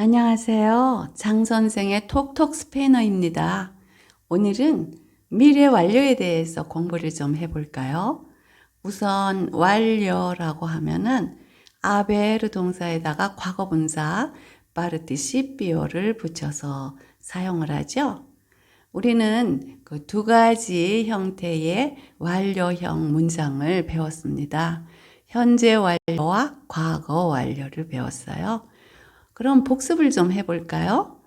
안녕하세요. 장 선생의 톡톡 스페인어입니다. 오늘은 미래 완료에 대해서 공부를 좀 해볼까요? 우선 완료라고 하면은 아베르 동사에다가 과거분사 파르티시피오를 붙여서 사용을 하죠. 우리는 그 두 가지 형태의 완료형 문장을 배웠습니다. 현재 완료와 과거 완료를 배웠어요. 그럼 복습을 좀 해볼까요?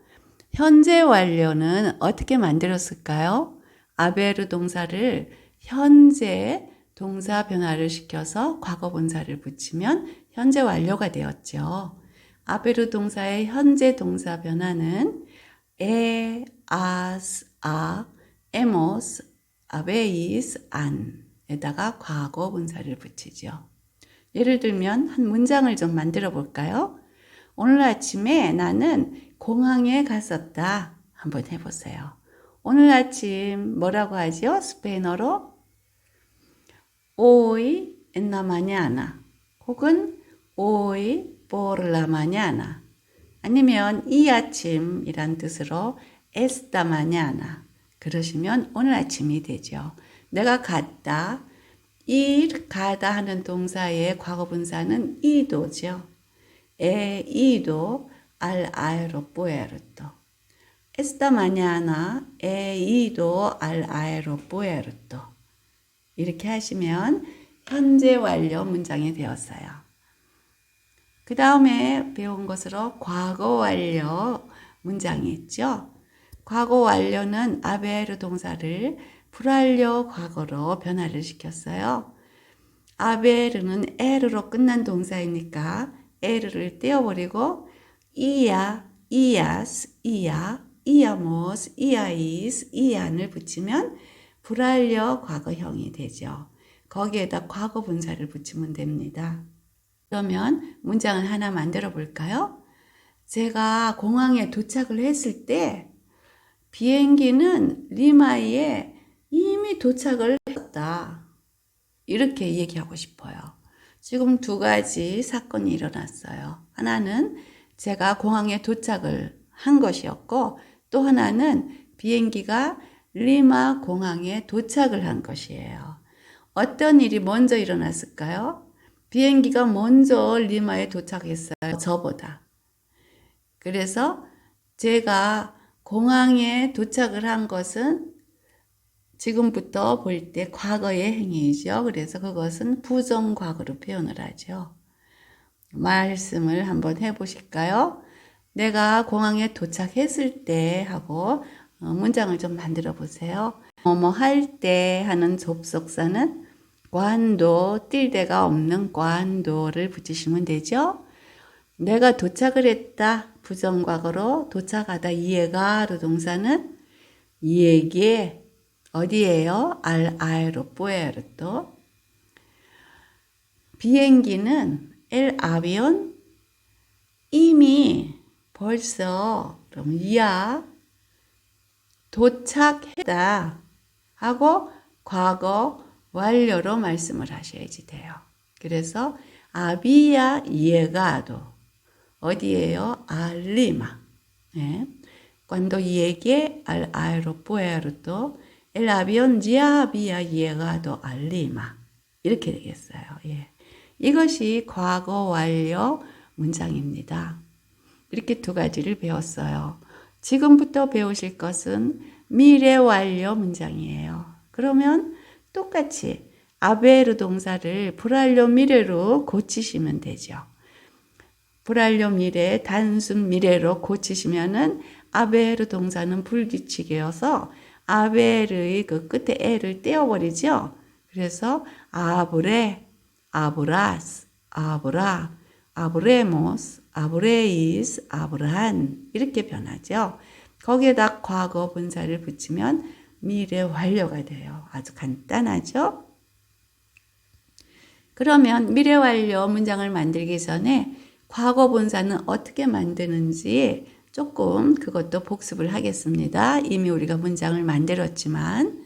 현재 완료는 어떻게 만들었을까요? 아베르 동사를 현재 동사 변화를 시켜서 과거 분사를 붙이면 현재 완료가 되었죠. 아베르 동사의 현재 동사 변화는 e, as, a, hemos, habéis, han 에다가 과거 분사를 붙이죠. 예를 들면 한 문장을 좀 만들어 볼까요? 오늘 아침에 나는 공항에 갔었다. 한번 해보세요. 오늘 아침 뭐라고 하죠? 스페인어로 hoy en la 혹은 hoy por la 아니면 이 아침이란 뜻으로 esta mañana 그러시면 오늘 아침이 되죠. 내가 갔다 ir 가다 하는 동사의 과거 분사는 ido죠. He ido al aeropuerto. Esta mañana he ido al aeropuerto. 이렇게 하시면 현재 완료 문장이 되었어요. 그 다음에 배운 것으로 과거 완료 문장이 있죠. 과거 완료는 아베르 동사를 불완료 과거로 변화를 시켰어요. 아베르는 에르로 끝난 동사이니까 에르를 떼어버리고 이야, 이야스, 이야, 이야모스, 이야이스, 이안을 붙이면 불완료 과거형이 되죠. 거기에다 과거 분사를 붙이면 됩니다. 그러면 문장을 하나 만들어 볼까요? 제가 공항에 도착을 했을 때 비행기는 리마이에 이미 도착을 했다. 이렇게 얘기하고 싶어요. 지금 두 가지 사건이 일어났어요. 하나는 제가 공항에 도착을 한 것이었고 또 하나는 비행기가 리마 공항에 도착을 한 것이에요. 어떤 일이 먼저 일어났을까요? 비행기가 먼저 리마에 도착했어요. 저보다. 그래서 제가 공항에 도착을 한 것은 지금부터 볼 때 과거의 행위이죠. 그래서 그것은 부정과거로 표현을 하죠. 말씀을 한번 해보실까요? 내가 공항에 도착했을 때 하고 문장을 좀 만들어 보세요. 뭐뭐 할 때 하는 접속사는 관도, 띨데가 없는 관도를 붙이시면 되죠. 내가 도착을 했다. 부정과거로 도착하다 이해가로 동사는 이에게 어디에요? 알 아에로포에르토. 비행기는 엘 아비온 이미 벌써 그럼 이야 도착했다 하고 과거 완료로 말씀을 하셔야지 돼요. 그래서 아비야 이에가도 어디에요? 알리마. 네. Cuando llegué al el avión ya había llegado a Lima. 이렇게 되겠어요. 예. 이것이 과거 완료 문장입니다. 이렇게 두 가지를 배웠어요. 지금부터 배우실 것은 미래 완료 문장이에요. 그러면 똑같이 아베르 동사를 불완료 미래로 고치시면 되죠. 불완료 미래, 단순 미래로 고치시면은 아베르 동사는 불규칙이어서 아베르의 그 끝에 에를 떼어버리죠. 그래서 아브레, 아브라스, 아브라, 아브레모스, 아브레이스, 아브라한 이렇게 변하죠. 거기에다 과거 분사를 붙이면 미래 완료가 돼요. 아주 간단하죠? 그러면 미래 완료 문장을 만들기 전에 과거 분사는 어떻게 만드는지 조금 그것도 복습을 하겠습니다. 이미 우리가 문장을 만들었지만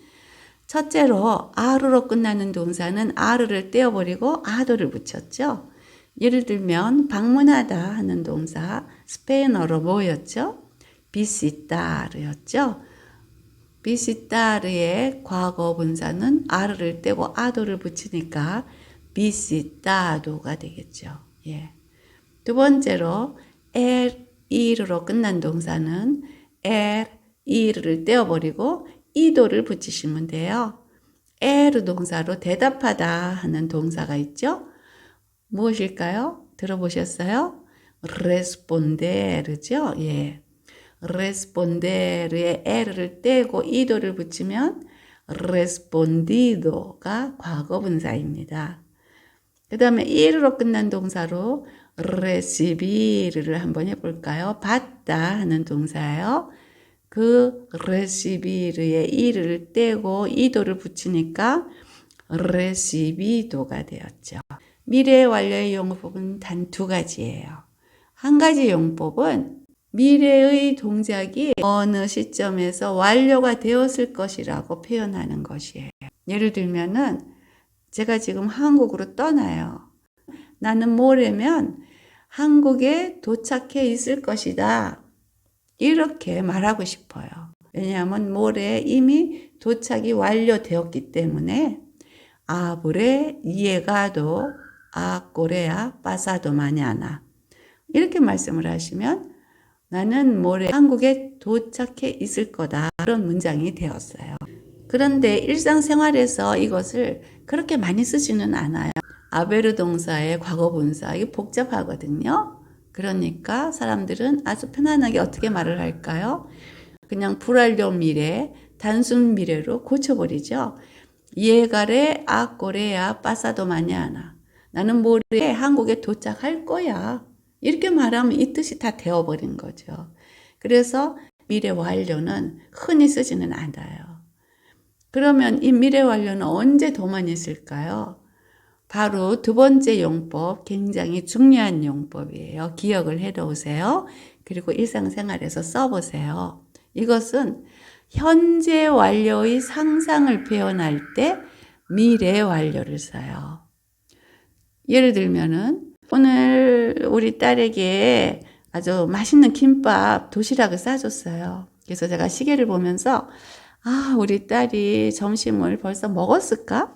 첫째로 아르로 끝나는 동사는 아르를 떼어버리고 아도를 붙였죠. 예를 들면 방문하다 하는 동사 스페인어로 뭐였죠? 비시타르였죠. 비시타르의 과거 분사는 아르를 떼고 아도를 붙이니까 비시타도가 되겠죠. 예. 두 번째로 엘 이르로 끝난 동사는 엘 이르를 떼어버리고 이도를 붙이시면 돼요. 에르 동사로 대답하다 하는 동사가 있죠. 무엇일까요? 들어보셨어요? responder죠. 예. responder의 R를 떼고 이도를 붙이면 respondido가 과거 분사입니다. 그 다음에 이르로 끝난 동사로 recibir를 한번 해볼까요? 받다 하는 동사예요. 그 recibir의 이를 떼고 이도를 붙이니까 recibido가 되었죠. 미래 완료의 용법은 단 두 가지예요. 한 가지 용법은 미래의 동작이 어느 시점에서 완료가 되었을 것이라고 표현하는 것이에요. 예를 들면은 제가 지금 한국으로 떠나요. 나는 모레면 한국에 도착해 있을 것이다. 이렇게 말하고 싶어요. 왜냐하면 모레 이미 도착이 완료되었기 때문에 아브레 이해가도 아꼬레야 빠사도 마냐나 이렇게 말씀을 하시면 나는 모레 한국에 도착해 있을 거다. 그런 문장이 되었어요. 그런데 일상생활에서 이것을 그렇게 많이 쓰지는 않아요. 아베르 동사의 과거 분사, 이게 복잡하거든요. 그러니까 사람들은 아주 편안하게 어떻게 말을 할까요? 그냥 불완료 미래, 단순 미래로 고쳐버리죠. 예가레 아 꼬레야 빠사도 마냐나. 나는 모레 한국에 도착할 거야. 이렇게 말하면 이 뜻이 다 되어버린 거죠. 그래서 미래 완료는 흔히 쓰지는 않아요. 그러면 이 미래 완료는 언제 더 많이 쓸까요? 바로 두 번째 용법, 굉장히 중요한 용법이에요. 기억을 해 놓으세요. 그리고 일상생활에서 써보세요. 이것은 현재 완료의 상상을 표현할 때 미래 완료를 써요. 예를 들면은 오늘 우리 딸에게 아주 맛있는 김밥 도시락을 싸줬어요. 그래서 제가 시계를 보면서 아, 우리 딸이 점심을 벌써 먹었을까?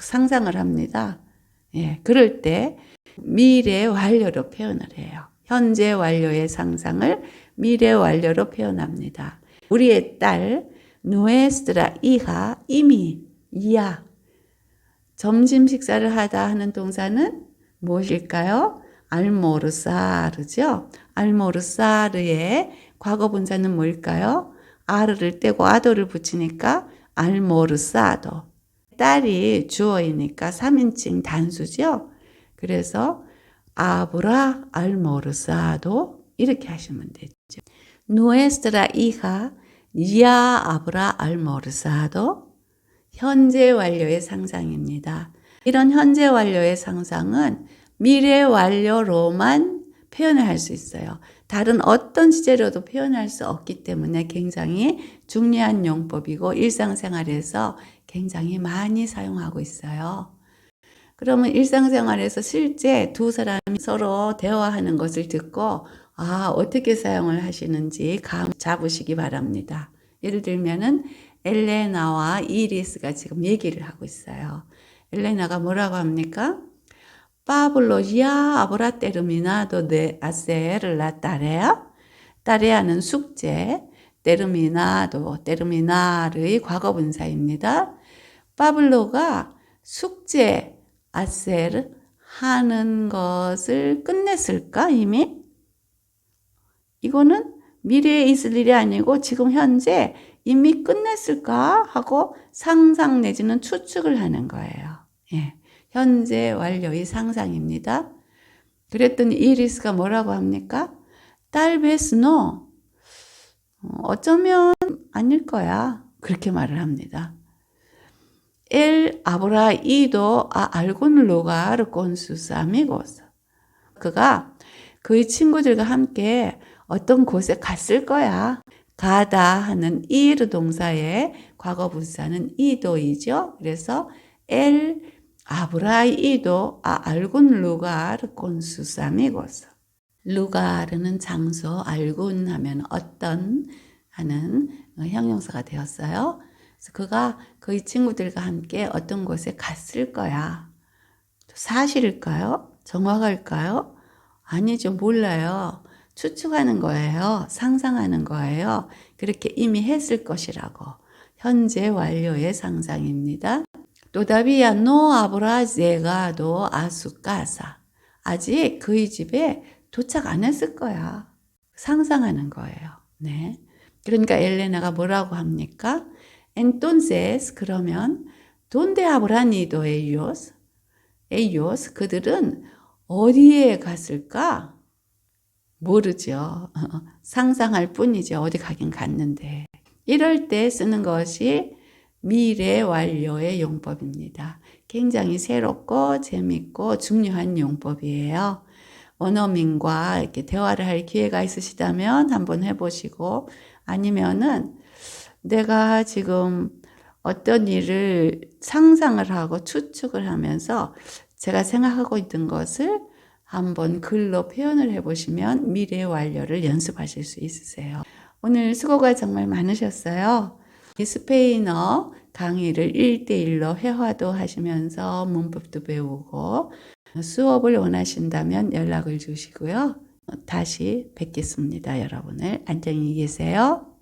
상상을 합니다. 예, 그럴 때 미래 완료로 표현을 해요. 현재 완료의 상상을 미래 완료로 표현합니다. 우리의 딸 누에스트라 이하 이미 이야 점심 식사를 하다 하는 동사는 무엇일까요? 알모르사르죠. 알모르사르의 과거 분사는 뭘까요? 아르를 떼고 아도를 붙이니까 알모르사도. 딸이 주어이니까 3인칭 단수죠. 그래서 아브라 알모르사도 이렇게 하시면 되죠. Nuestra hija ya habrá almorzado. 현재 완료의 상상입니다. 이런 현재 완료의 상상은 미래 완료로만 표현을 할 수 있어요. 다른 어떤 시제로도 표현할 수 없기 때문에 굉장히 중요한 용법이고 일상생활에서 굉장히 많이 사용하고 있어요. 그러면 일상생활에서 실제 두 사람이 서로 대화하는 것을 듣고 아, 어떻게 사용을 하시는지 감 잡으시기 바랍니다. 예를 들면은 엘레나와 이리스가 지금 얘기를 하고 있어요. 엘레나가 뭐라고 합니까? Terminado de hacer la tarea. tarea는 숙제, terminado, terminar의 과거 분사입니다. 파블로가 숙제, hacer 하는 것을 끝냈을까 이미? 이거는 미래에 있을 일이 아니고 지금 현재 이미 끝냈을까 하고 상상 내지는 추측을 하는 거예요. 예. 현재 완료의 상상입니다. 그랬더니 이리스가 뭐라고 합니까? 딸베스노 어쩌면 아닐 거야. 그렇게 말을 합니다. 엘 아브라 이도 아 알곤 로가르 콘수스 아미고스 그가 그의 친구들과 함께 어떤 곳에 갔을 거야. 가다 하는 이르 동사의 과거 분사는 이도이죠. 그래서 엘 아브라이도 아 알군 루gar con sus amigos. 루가르는 장소, 알군 하면 어떤 하는 형용사가 되었어요. 그래서 그가 그의 친구들과 함께 어떤 곳에 갔을 거야. 사실일까요? 정확할까요? 아니죠. 몰라요. 추측하는 거예요. 상상하는 거예요. 그렇게 이미 했을 것이라고. 현재 완료의 상상입니다. No habrá llegado a su casa. 아직 그의 집에 도착 안 했을 거야. 상상하는 거예요. 네. 그러니까 엘레나가 뭐라고 합니까? Entonces, 그러면, ¿dónde habrán ido ellos? ellos, 그들은 어디에 갔을까? 모르죠. 상상할 뿐이죠. 어디 가긴 갔는데. 이럴 때 쓰는 것이 미래 완료의 용법입니다. 굉장히 새롭고 재밌고 중요한 용법이에요. 원어민과 이렇게 대화를 할 기회가 있으시다면 한번 해보시고 아니면은 내가 지금 어떤 일을 상상을 하고 추측을 하면서 제가 생각하고 있던 것을 한번 글로 표현을 해보시면 미래 완료를 연습하실 수 있으세요. 오늘 수고가 정말 많으셨어요. 이 스페인어 강의를 1대1로 회화도 하시면서 문법도 배우고 수업을 원하신다면 연락을 주시고요. 다시 뵙겠습니다. 여러분을 안녕히 계세요.